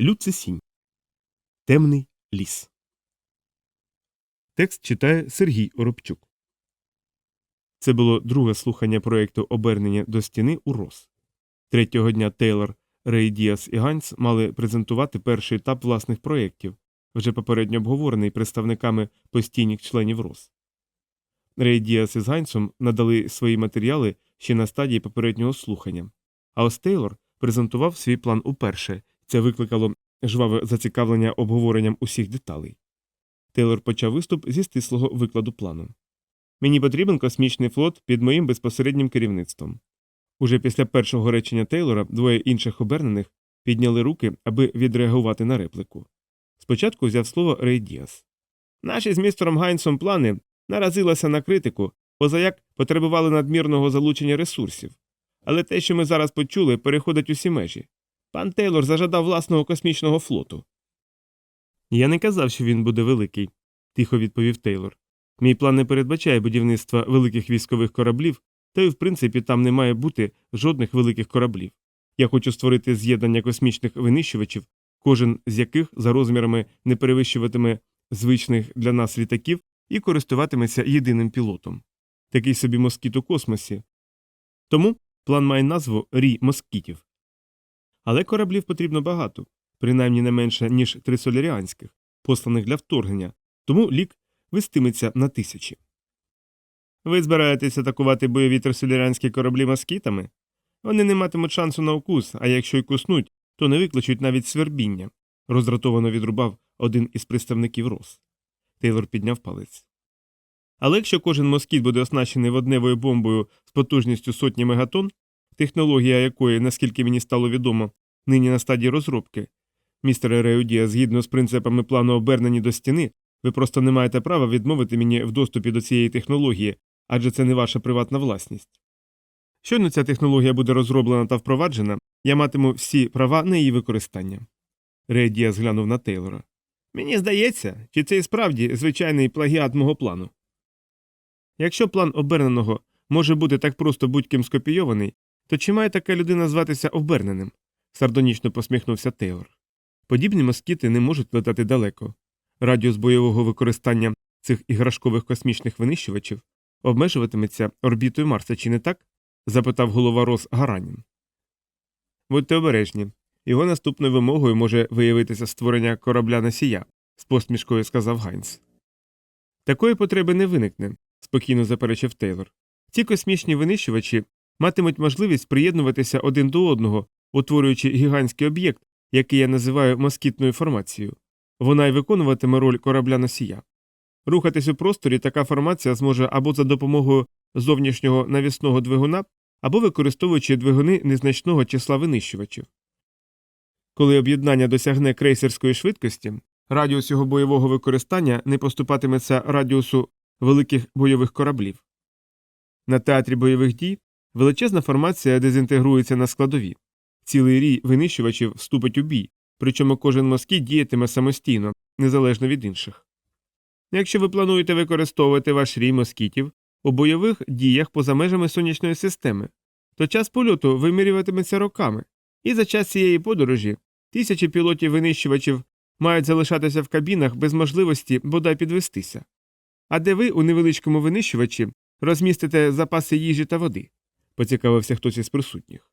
Люцисінь. Темний ліс. Текст читає Сергій Оробчук. Це було друге слухання проєкту обернення до стіни у РОС. Третього дня Тейлор, Рей Діас і Ганс мали презентувати перший етап власних проєктів, вже попередньо обговорений представниками постійних членів РОС. Рей Діас із Гансом надали свої матеріали ще на стадії попереднього слухання, а ось Тейлор презентував свій план уперше. Це викликало жваве зацікавлення обговоренням усіх деталей. Тейлор почав виступ зі стислого викладу плану. Мені потрібен космічний флот під моїм безпосереднім керівництвом. Уже після першого речення Тейлора двоє інших обернених підняли руки, аби відреагувати на реплику. Спочатку взяв слово Рей Діас. Наші з містером Гайнсом плани наразилися на критику, позаяк потребували надмірного залучення ресурсів. Але те, що ми зараз почули, переходить усі межі. Пан Тейлор зажадав власного космічного флоту. Я не казав, що він буде великий, тихо відповів Тейлор. Мій план не передбачає будівництва великих військових кораблів, та й в принципі там не має бути жодних великих кораблів. Я хочу створити з'єднання космічних винищувачів, кожен з яких за розмірами не перевищуватиме звичних для нас літаків і користуватиметься єдиним пілотом. Такий собі москіт у космосі. Тому план має назву Рі москітів. Але кораблів потрібно багато, принаймні не менше, ніж три соляріанських, посланих для вторгнення, тому лік вестиметься на тисячі. Ви збираєтесь атакувати бойові трисолярянські кораблі москітами? Вони не матимуть шансу на укус, а якщо й куснуть, то не викличуть навіть свербіння, роздратовано відрубав один із представників РОС. Тейлор підняв палець. Але якщо кожен москіт буде оснащений водневою бомбою з потужністю сотні мегатон, технологія якої, наскільки мені стало відомо, нині на стадії розробки, містере Реудія, згідно з принципами плану обернені до стіни, ви просто не маєте права відмовити мені в доступі до цієї технології, адже це не ваша приватна власність. Щойно ця технологія буде розроблена та впроваджена, я матиму всі права на її використання. Редія зглянув на Тейлора. Мені здається, чи це і справді звичайний плагіат мого плану. Якщо план оберненого може бути так просто будь-ким скопійований, то чи має така людина зватися оберненим? сардонічно посміхнувся Тейлор. Подібні москіти не можуть летати далеко. Радіус бойового використання цих іграшкових космічних винищувачів обмежуватиметься орбітою Марса, чи не так? запитав голова Рос Гаранін. Будьте обережні. Його наступною вимогою може виявитися створення корабля носія, з посмішкою сказав Гайнс. Такої потреби не виникне, спокійно заперечив Тейлор. Ці космічні винищувачі матимуть можливість приєднуватися один до одного, утворюючи гігантський об'єкт, який я називаю москітною формацією. Вона й виконуватиме роль корабля носія. Рухатись у просторі така формація зможе або за допомогою зовнішнього навісного двигуна, або використовуючи двигуни незначного числа винищувачів. Коли об'єднання досягне крейсерської швидкості, радіус його бойового використання не поступатиметься радіусу великих бойових кораблів. На театрі бойових дій величезна формація дезінтегрується на складові. Цілий рій винищувачів вступить у бій, причому кожен москіт діятиме самостійно, незалежно від інших. Якщо ви плануєте використовувати ваш рій москітів у бойових діях поза межами сонячної системи, то час польоту вимірюватиметься роками, і за час цієї подорожі тисячі пілотів винищувачів мають залишатися в кабінах без можливості бодай підвестися. А де ви у невеличкому винищувачі розмістите запаси їжі та води? Поцікавився хтось із присутніх.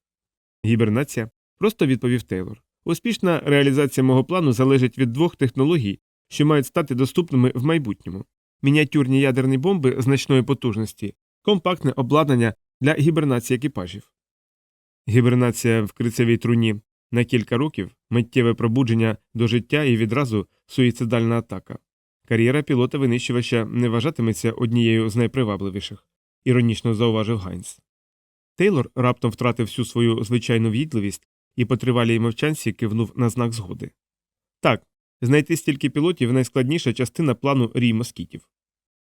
Гібернація просто відповів Тейлор. Успішна реалізація мого плану залежить від двох технологій, що мають стати доступними в майбутньому: мініатюрні ядерні бомби значної потужності, компактне обладнання для гібернації екіпажів. Гібернація в крицевій труні на кілька років, миттєве пробудження до життя і відразу суїцидальна атака. Кар'єра пілота винищувача не вважатиметься однією з найпривабливіших, іронічно зауважив Гайнс. Тейлор раптом втратив всю свою звичайну в'їдливість і по тривалій мовчанці кивнув на знак згоди. Так, знайти стільки пілотів найскладніша частина плану рій москітів.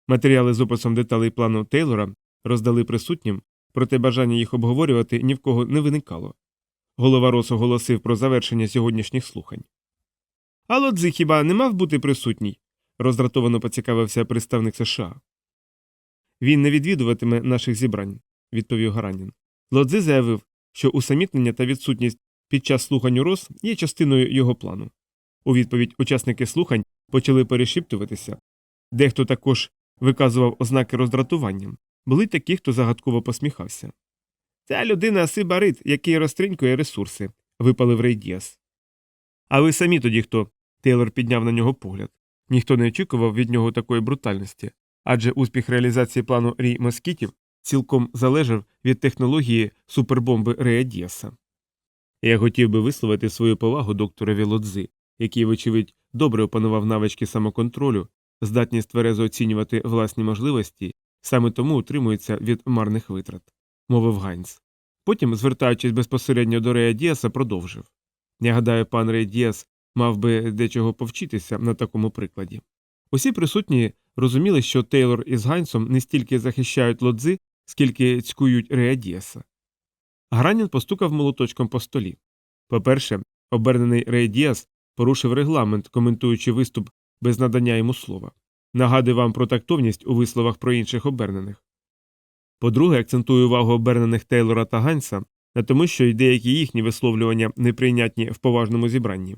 Матеріали з описом деталей плану Тейлора роздали присутнім, проте бажання їх обговорювати ні в кого не виникало. Голова Рос оголосив про завершення сьогоднішніх слухань. А хіба не мав бути присутній? роздратовано поцікавився представник США. Він не відвідуватиме наших зібрань, відповів Гаранін. Лодзи заявив, що усамітнення та відсутність під час слухань у РОС є частиною його плану. У відповідь учасники слухань почали перешіптуватися. Дехто також виказував ознаки роздратування. Були такі, хто загадково посміхався. Ця людина сибарит, який розтринькує ресурси, випалив Рей Діас. А ви самі тоді хто? Тейлор підняв на нього погляд. Ніхто не очікував від нього такої брутальності, адже успіх реалізації плану Рій Москітів цілком залежав від технології супербомби Рея Діаса. Я хотів би висловити свою повагу докторові Лодзи, який, вочевидь, добре опанував навички самоконтролю, здатність тверезо оцінювати власні можливості, саме тому утримується від марних витрат, мовив Гайнс. Потім, звертаючись безпосередньо до Рея продовжив. Я гадаю, пан Рей мав би дечого повчитися на такому прикладі. Усі присутні розуміли, що Тейлор із Гайнсом не стільки захищають лодзи, скільки цькують Рея Діаса. Гранін постукав молоточком по столі. По-перше, обернений Рей Діас порушив регламент, коментуючи виступ без надання йому слова. Нагадую вам про тактовність у висловах про інших обернених. По-друге, акцентую увагу обернених Тейлора та Ганса на тому, що й деякі їхні висловлювання неприйнятні в поважному зібранні.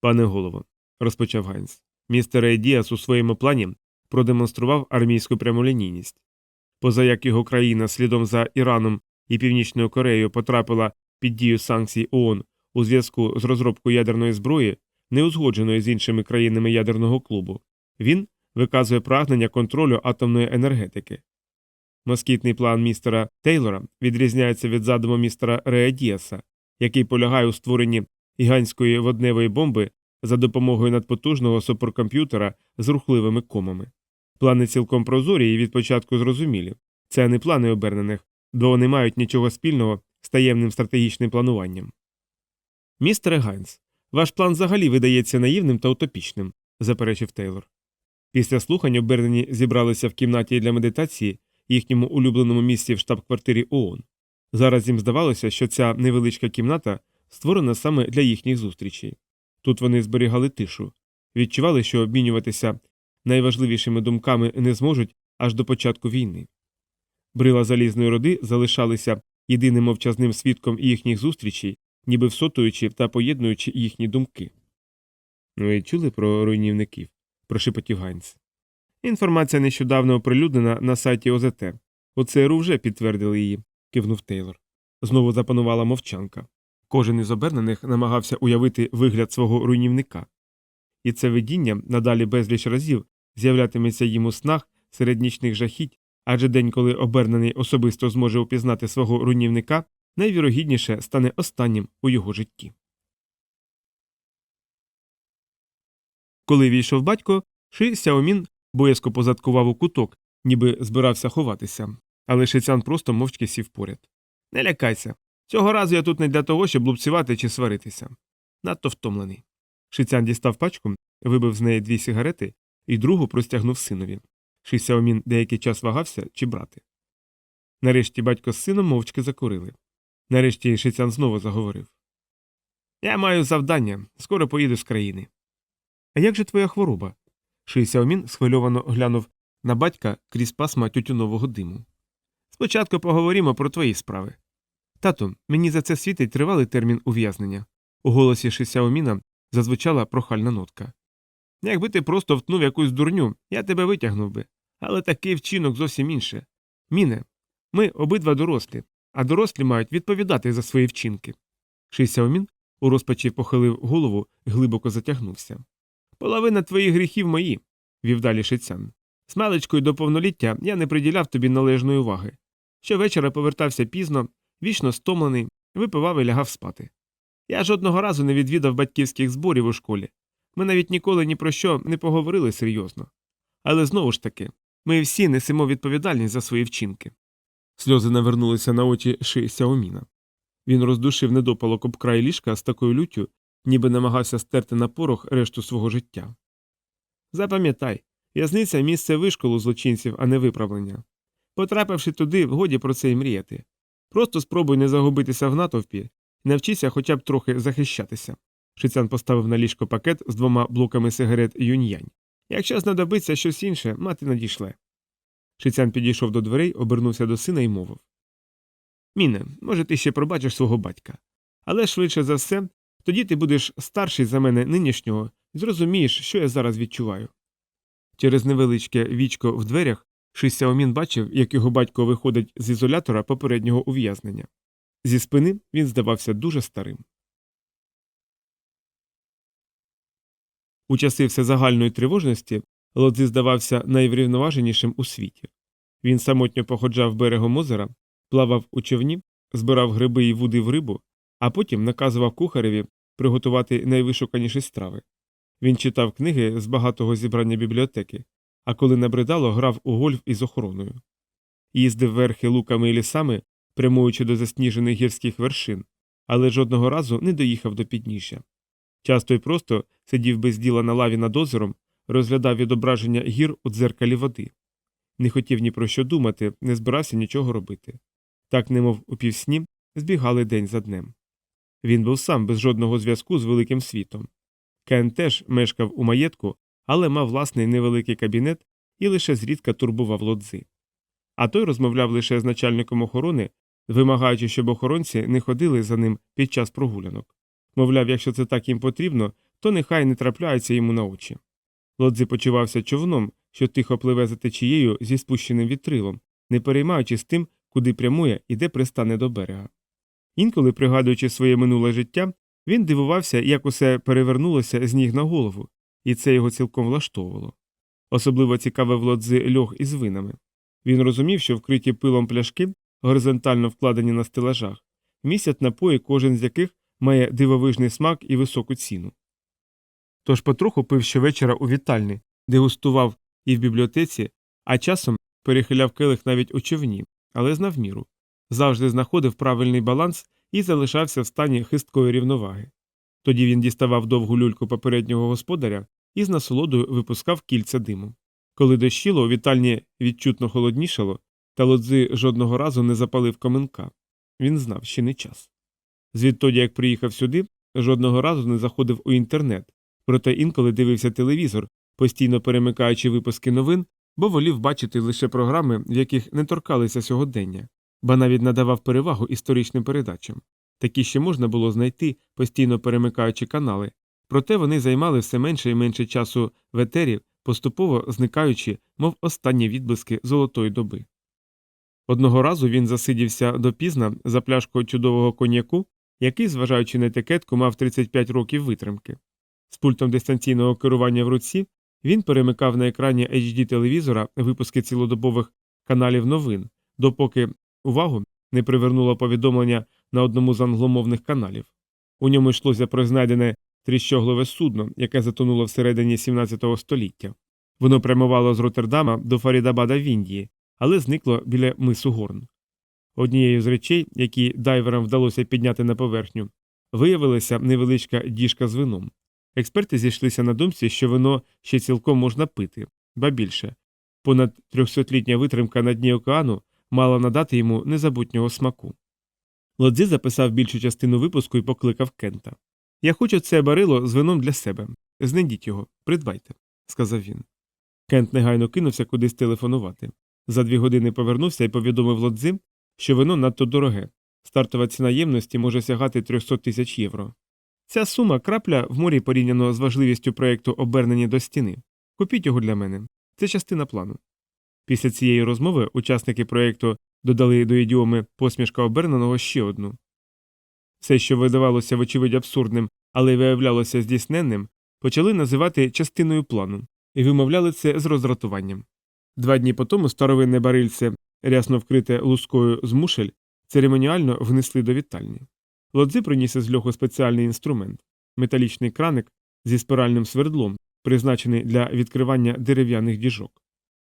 Пане голово, розпочав Гайнс, містер Рей Діас у своєму плані продемонстрував армійську прямолінійність. Поза як його країна слідом за Іраном і Північною Кореєю потрапила під дію санкцій ООН у зв'язку з розробкою ядерної зброї, не узгодженої з іншими країнами ядерного клубу, він виказує прагнення контролю атомної енергетики. Москітний план містера Тейлора відрізняється від задуму містера Реа Діаса, який полягає у створенні гігантської водневої бомби за допомогою надпотужного суперкомп'ютера з рухливими комами. Плани цілком прозорі і від початку зрозумілі. Це не плани обернених, бо вони мають нічого спільного з таємним стратегічним плануванням. Містере Гайнс, ваш план взагалі видається наївним та утопічним, заперечив Тейлор. Після слухань обернені зібралися в кімнаті для медитації, їхньому улюбленому місці в штаб-квартирі ООН. Зараз їм здавалося, що ця невеличка кімната створена саме для їхніх зустрічей. Тут вони зберігали тишу, відчували, що обмінюватися найважливішими думками не зможуть аж до початку війни. Брила залізної роди залишалися єдиним мовчазним свідком їхніх зустрічей, ніби всотуючи та поєднуючи їхні думки. Ви чули про руйнівників? прошепотів Гайнс. Інформація нещодавно оприлюднена на сайті ОЗТ. У ЦРУ вже підтвердили її, кивнув Тейлор. Знову запанувала мовчанка. Кожен із обернених намагався уявити вигляд свого руйнівника. І це видіння надалі безліч разів з'являтиметься їм у снах серед нічних жахіть, адже день, коли обернений особисто зможе упізнати свого руйнівника, найвірогідніше стане останнім у його житті. Коли війшов батько, Ши Сяомін боязко позадкував у куток, ніби збирався ховатися, але Шицян просто мовчки сів поряд. Не лякайся. Цього разу я тут не для того, щоб лупцювати чи сваритися. Надто втомлений. Шицян дістав пачку, вибив з неї дві сигарети і другу простягнув синові. Ши Сяомін деякий час вагався чи брати. Нарешті батько з сином мовчки закурили. Нарешті Шицян знову заговорив. Я маю завдання, скоро поїду з країни. А як же твоя хвороба? Ши Сяомін схвильовано глянув на батька крізь пасма тютюнового диму. Спочатку поговоримо про твої справи. Тато, мені за це світить тривалий термін ув'язнення. У голосі Ши Сяоміна зазвучала прохальна нотка. Якби ти просто втнув якусь дурню, я тебе витягнув би. Але такий вчинок зовсім інше. Міне, ми обидва дорослі, а дорослі мають відповідати за свої вчинки. Ши Сяомін у розпачі похилив голову глибоко затягнувся. Половина твоїх гріхів мої, вів далі Шицян. З маличкою до повноліття я не приділяв тобі належної уваги. Щовечора повертався пізно, вічно стомлений, випивав і лягав спати. Я жодного разу не відвідав батьківських зборів у школі. Ми навіть ніколи ні про що не поговорили серйозно. Але знову ж таки, ми всі несемо відповідальність за свої вчинки. Сльози навернулися на очі Ши Сяоміна. Він роздушив недопалок об край ліжка з такою люттю, ніби намагався стерти на порох решту свого життя. Запам'ятай, в'язниця місце вишколу злочинців, а не виправлення. Потрапивши туди, годі про це й мріяти. Просто спробуй не загубитися в натовпі навчися хоча б трохи захищатися. Шицян поставив на ліжко пакет з двома блоками сигарет юньянь. Якщо знадобиться щось інше, мати надійшле. Шицян підійшов до дверей, обернувся до сина і мовив Міне, може, ти ще пробачиш свого батька. Але швидше за все, тоді ти будеш старший за мене нинішнього і зрозумієш, що я зараз відчуваю. Через невеличке вічко в дверях Ши Сяомін бачив, як його батько виходить з ізолятора попереднього ув'язнення. Зі спини він здавався дуже старим. У часи всезагальної тривожності Лодзи здавався найврівноваженішим у світі. Він самотньо походжав берегом озера, плавав у човні, збирав гриби і вудив рибу, а потім наказував кухареві приготувати найвишуканіші страви. Він читав книги з багатого зібрання бібліотеки, а коли набридало, грав у гольф із охороною. Їздив верхи луками і лісами, прямуючи до засніжених гірських вершин, але жодного разу не доїхав до підніжжя. Часто й просто сидів без діла на лаві над озером, розглядав відображення гір у дзеркалі води. Не хотів ні про що думати, не збирався нічого робити. Так, немов у півсні, збігали день за днем. Він був сам без жодного зв'язку з великим світом. Кен теж мешкав у маєтку, але мав власний невеликий кабінет і лише зрідка турбував лодзи. А той розмовляв лише з начальником охорони, вимагаючи, щоб охоронці не ходили за ним під час прогулянок. Мовляв, якщо це так їм потрібно, то нехай не трапляються йому на очі. Лодзи почувався човном, що тихо пливе за течією зі спущеним вітрилом, не переймаючись тим, куди прямує і де пристане до берега. Інколи, пригадуючи своє минуле життя, він дивувався, як усе перевернулося з ніг на голову, і це його цілком влаштовувало. Особливо цікавив лодзи льох із винами. Він розумів, що вкриті пилом пляшки, горизонтально вкладені на стелажах, містять напої, кожен з яких має дивовижний смак і високу ціну. Тож потроху пив щовечора у вітальні, дегустував і в бібліотеці, а часом перехиляв келих навіть у човні, але знав міру, завжди знаходив правильний баланс і залишався в стані хисткої рівноваги. Тоді він діставав довгу люльку попереднього господаря і з насолодою випускав кільця диму. Коли дощило, вітальні відчутно холоднішало, та лодзи жодного разу не запалив коменка. Він знав, ще не час. Звідтоді, як приїхав сюди, жодного разу не заходив у інтернет, проте інколи дивився телевізор, постійно перемикаючи випуски новин, бо волів бачити лише програми, в яких не торкалися сьогодення, ба навіть надавав перевагу історичним передачам. Такі ще можна було знайти, постійно перемикаючи канали, проте вони займали все менше і менше часу в етері, поступово зникаючи, мов останні відблиски золотої доби. Одного разу він засидівся допізна за пляшкою чудового коньяку, який, зважаючи на етикетку, мав 35 років витримки. З пультом дистанційного керування в руці він перемикав на екрані HD телевізора випуски цілодобових каналів новин, допоки увагу не привернуло повідомлення на одному з англомовних каналів. У ньому йшлося про знайдене тріщоглове судно, яке затонуло всередині 17 століття. Воно прямувало з Роттердама до Фарідабада в Індії, але зникло біля мису Горн. Однією з речей, які дайверам вдалося підняти на поверхню, виявилася невеличка діжка з вином. Експерти зійшлися на думці, що вино ще цілком можна пити, ба більше. Понад трьохсотлітня витримка на дні океану мала надати йому незабутнього смаку. Лодзі записав більшу частину випуску і покликав Кента. Я хочу це барило з вином для себе. Знайдіть його, придбайте, сказав він. Кент негайно кинувся кудись телефонувати. За дві години повернувся і повідомив Лодзи, що вино надто дороге. Стартова ціна ємності може сягати 300 тисяч євро. Ця сума крапля в морі порівняно з важливістю проєкту обернення до стіни. Купіть його для мене. Це частина плану. Після цієї розмови учасники проєкту додали до ідіоми посмішка оберненого ще одну. Все, що видавалося вочевидь абсурдним, але й виявлялося здійсненним, почали називати частиною плану і вимовляли це з роздратуванням. Два дні по тому старовинне барильце, рясно вкрите лускою з мушель, церемоніально внесли до вітальні. Лодзи приніс із льоху спеціальний інструмент металічний краник зі спиральним свердлом, призначений для відкривання дерев'яних діжок.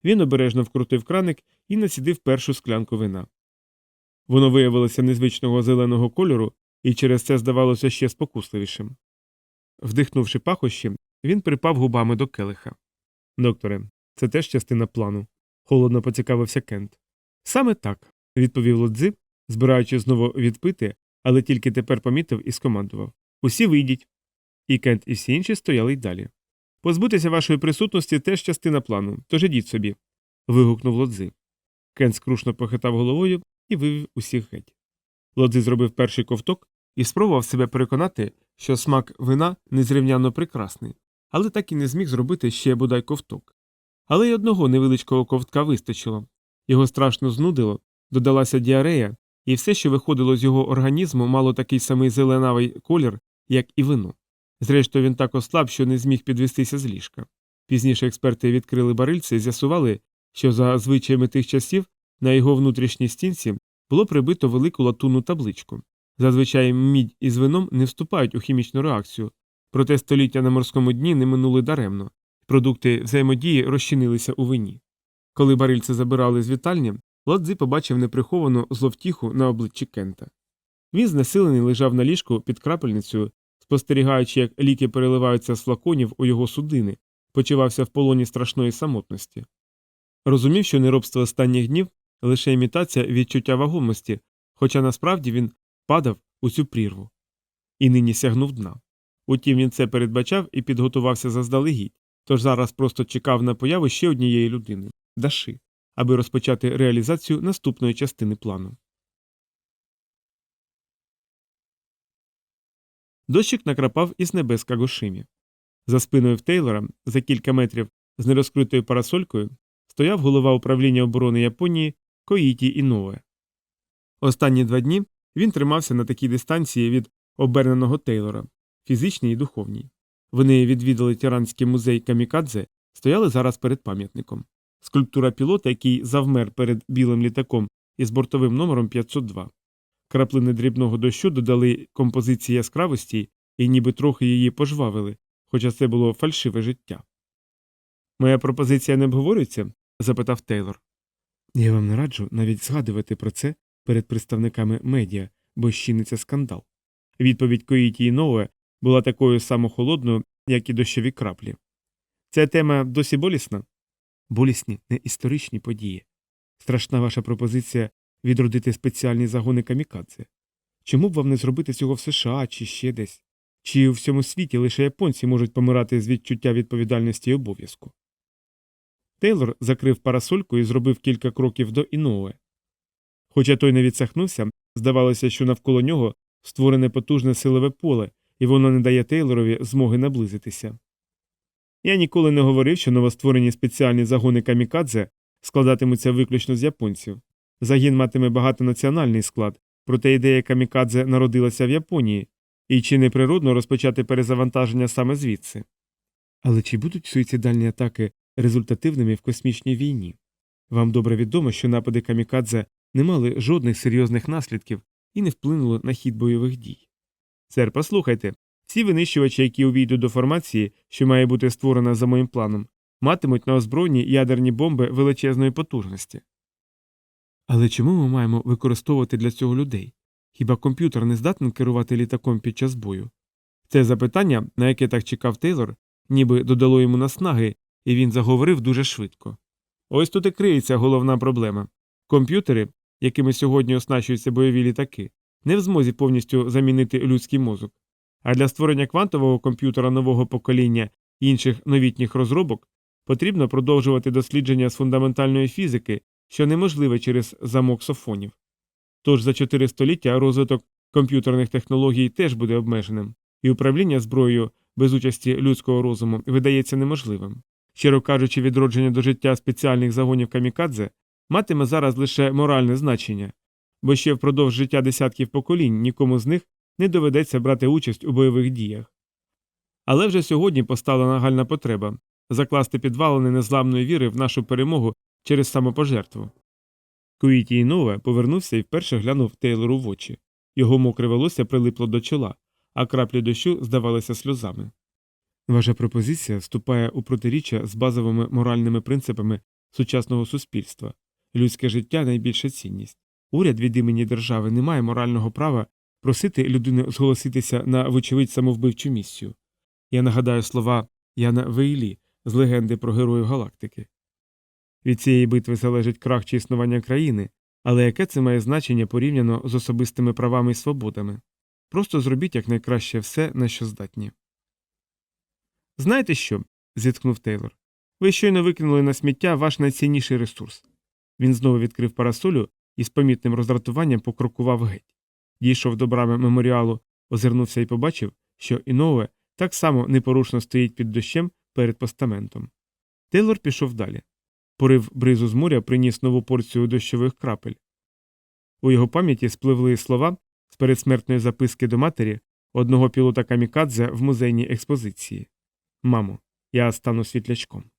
Він обережно вкрутив краник і насідив першу склянку вина. Воно виявилося незвичного зеленого кольору і через це здавалося ще спокусливішим. Вдихнувши пахощі, він припав губами до келиха. Докторе, це теж частина плану, холодно поцікавився Кент. Саме так, відповів Лодзи, збираючи знову відпити, але тільки тепер помітив і скомандував Усі вийдіть. І Кент і всі інші стояли й далі. Позбутися вашої присутності теж частина плану, тож ідіть собі. вигукнув Лодзи. Кент скрушно похитав головою і вивів усіх геть. Лодзи зробив перший ковток і спробував себе переконати, що смак вина незрівняно прекрасний, але так і не зміг зробити ще бодай ковток. Але й одного невеличкого ковтка вистачило. Його страшно знудило, додалася діарея, і все, що виходило з його організму, мало такий самий зеленавий колір, як і вино. Зрештою, він так ослаб, що не зміг підвестися з ліжка. Пізніше експерти відкрили барильце і з'ясували, що за звичаями тих часів на його внутрішній стінці було прибито велику латунну табличку. Зазвичай мідь із вином не вступають у хімічну реакцію, проте століття на морському дні не минули даремно, продукти взаємодії розчинилися у вині. Коли барильце забирали з вітальні, Ладзи побачив неприховану зловтіху на обличчі Кента. Він знесилений лежав на ліжку під крапельницею, спостерігаючи, як ліки переливаються з флаконів у його судини, почувався в полоні страшної самотності. Розумів, що неробство останніх днів лише імітація відчуття вагомості, хоча насправді він падав у цю прірву. І нині сягнув дна. Утім, він це передбачав і підготувався заздалегідь, тож зараз просто чекав на появу ще однієї людини Даши, аби розпочати реалізацію наступної частини плану. Дощик накрапав із небес Кагошимі. За спиною в Тейлора, за кілька метрів з нерозкритою парасолькою, стояв голова управління оборони Японії Коїті Інове. Останні два дні він тримався на такій дистанції від оберненого Тейлора, фізичній і духовній. Вони відвідали Тіранський музей Камікадзе, стояли зараз перед пам'ятником. Скульптура пілота, який завмер перед білим літаком із бортовим номером 502. Краплини дрібного дощу додали композиції яскравості і ніби трохи її пожвавили, хоча це було фальшиве життя. Моя пропозиція не обговорюється? запитав Тейлор. Я вам не раджу навіть згадувати про це перед представниками медіа, бо щиниться скандал. Відповідь Коїті і Нове була такою само холодною, як і дощові краплі. Ця тема досі болісна? Болісні, не історичні події. Страшна ваша пропозиція відродити спеціальні загони камікадзе. Чому б вам не зробити цього в США чи ще десь? Чи у всьому світі лише японці можуть помирати з відчуття відповідальності і обов'язку? Тейлор закрив парасольку і зробив кілька кроків до Іноуе. Хоча той не відсахнувся, здавалося, що навколо нього створене потужне силове поле, і воно не дає Тейлорові змоги наблизитися. Я ніколи не говорив, що новостворені спеціальні загони камікадзе складатимуться виключно з японців. Загін матиме багатонаціональний склад, проте ідея камікадзе народилася в Японії, і чи не природно розпочати перезавантаження саме звідси. Але чи будуть суїцидальні атаки результативними в космічній війні? Вам добре відомо, що напади камікадзе не мали жодних серйозних наслідків і не вплинули на хід бойових дій. Сер, послухайте, всі винищувачі, які увійдуть до формації, що має бути створена за моїм планом, матимуть на озброєнні ядерні бомби величезної потужності. Але чому ми маємо використовувати для цього людей? Хіба комп'ютер не здатний керувати літаком під час бою? Це запитання, на яке так чекав Тейлор, ніби додало йому наснаги, і він заговорив дуже швидко. Ось тут і криється головна проблема. Комп'ютери, якими сьогодні оснащуються бойові літаки, не в змозі повністю замінити людський мозок. А для створення квантового комп'ютера нового покоління і інших новітніх розробок потрібно продовжувати дослідження з фундаментальної фізики, що неможливе через замок софонів. Тож за чотири століття розвиток комп'ютерних технологій теж буде обмеженим, і управління зброєю без участі людського розуму видається неможливим. Щиро кажучи, відродження до життя спеціальних загонів камікадзе матиме зараз лише моральне значення, бо ще впродовж життя десятків поколінь нікому з них не доведеться брати участь у бойових діях. Але вже сьогодні постала нагальна потреба закласти підвалини незламної віри в нашу перемогу через самопожертву. Куїті Інове повернувся і вперше глянув Тейлору в очі. Його мокре волосся прилипло до чола, а краплі дощу здавалися сльозами. Ваша пропозиція вступає у протиріччя з базовими моральними принципами сучасного суспільства. Людське життя найбільша цінність. Уряд від імені держави не має морального права просити людину зголоситися на вочевидь самовбивчу місію. Я нагадаю слова Яна Вейлі з легенди про героїв галактики. Від цієї битви залежить крах чи існування країни, але яке це має значення порівняно з особистими правами і свободами? Просто зробіть якнайкраще все, на що здатні. Знаєте що? зітхнув Тейлор. Ви щойно викинули на сміття ваш найцінніший ресурс. Він знову відкрив парасолю і з помітним роздратуванням покрокував геть. Дійшов до брами меморіалу озирнувся і побачив, що Інове так само непорушно стоїть під дощем перед постаментом. Тейлор пішов далі. Порив бризу з моря приніс нову порцію дощових крапель. У його пам'яті спливли слова з передсмертної записки до матері одного пілота камікадзе в музейній експозиції Мамо, я стану світлячком.